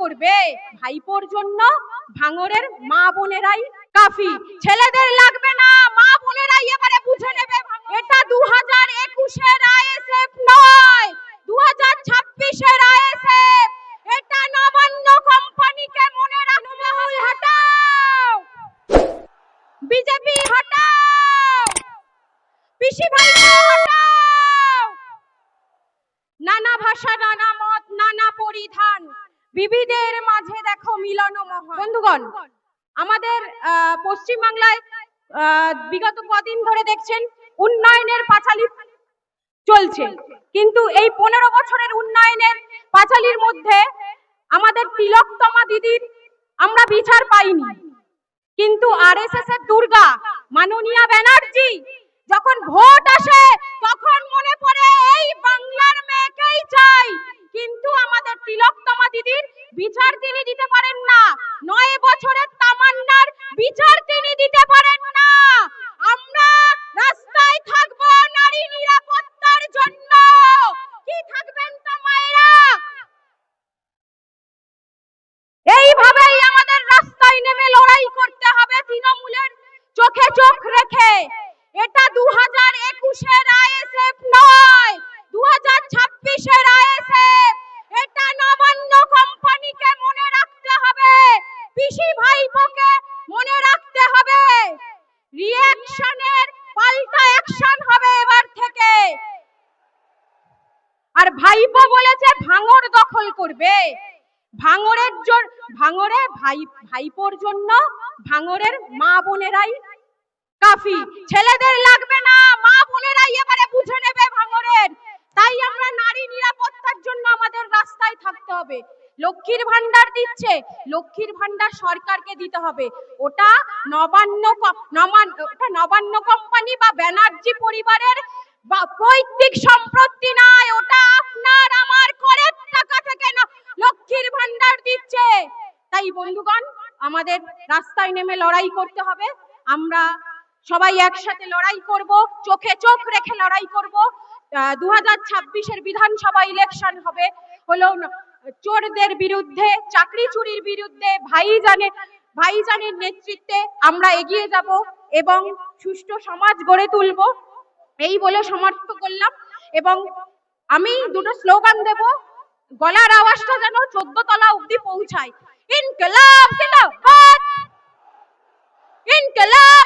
করবে ভাইপোর জন্য ভাঙরের মা বোনেরাই কাফি। ছেলেদের লাগবে না, মা বোনেরাই এবারে বুঝে নেবে এটা দু হাজার একুশের আইএসএফ নয় দু হাজার ছাব্বিশের আইএসএফ। এটা নবান্ন কোম্পানিকে মনে রাখবে হটাও। বিজেপি হটাও। পিসি ভাই হটাও। নানা ভাষা, নানা বিবিধের মাঝে দেখো মিলন বন্ধুগণ, আমাদের পশ্চিমবাংলায় বিগত কদিন ধরে দেখছেন উন্নয়নের পাঁচালী চলছে। কিন্তু এই পনেরো বছরের উন্নয়নের পাঁচালির মধ্যে আমাদের তিলকতমা দিদির আমরা বিচার পাইনি। কিন্তু আর এস এর দুর্গা, মাননীয়া ব্যানার্জি দিদির বিচার তিনি দিতে পারেন না। নয় বছরের তামান্নার বিচার তিনি দিতে পারেন না আমরা রাস্তায় থাকব নারী নিরাপত্তার জন্য কি থাকবেন তো মায়েরা এইভাবেই আমাদের রাস্তায় নেমে লড়াই করতে হবে তৃণমূলের চোখে চোখ রেখে এটা দু হাজার একুশের আইএসএফ নয় দু হাজার ছাব্বিশের আইএসএফ এটা নবান্ন কোম্পানিকে মনে রাখতে হবে পিসি ভাইপোকে মনে রাখতে হবে। রিঅ্যাকশনের পাল্টা অ্যাকশন হবে এবার থেকে। আর ভাইপো বলেছে, ভাঙর দখল করবে। ভাঙরের জন্য ভাঙরে ভাই, ভাইপোর জন্য ভাঙরের মা বোনেরাই কাফি। ছেলেদের লাগবে না, মা বোনেরাই এবারে বুঝে নেবে ভাঙরের। তাই আমরা নারী নিরাপত্তার জন্য আমাদের রাস্তায় থাকতে হবে। লক্ষ্মীর ভান্ডার দিচ্ছে। লক্ষ্মীর ভান্ডার সরকারকে দিতে হবে। ওটা নবান্ন ওটা নবান্ন কোম্পানি বা ব্যানার্জি পরিবারের বা পৈতৃক সম্পত্তি নয় ওটা আপনার, আমার করের টাকা থেকে লক্ষ্মীর ভান্ডার দিচ্ছে। তাই বন্ধুগণ, আমাদের রাস্তায় নেমে লড়াই করতে হবে। আমরা সবাই একসাথে লড়াই করব, চোখে চোখ রেখে লড়াই করব। দু হাজার ছাব্বিশের বিধানসভা ইলেকশন হবে। হলো চোরদের বিরুদ্ধে, চাকরি চুরির বিরুদ্ধে ভাইজানের ভাইজানের নেতৃত্বে আমরা এগিয়ে যাব এবং সুষ্ঠু সমাজ গড়ে তুলব। এই বলে সমর্থ করলাম এবং আমি দুটো স্লোগান দেব। গলার আওয়াজটা যেন চোদ্দ তলা অব্দি পৌঁছায়। ইনকলাব ইনকলাব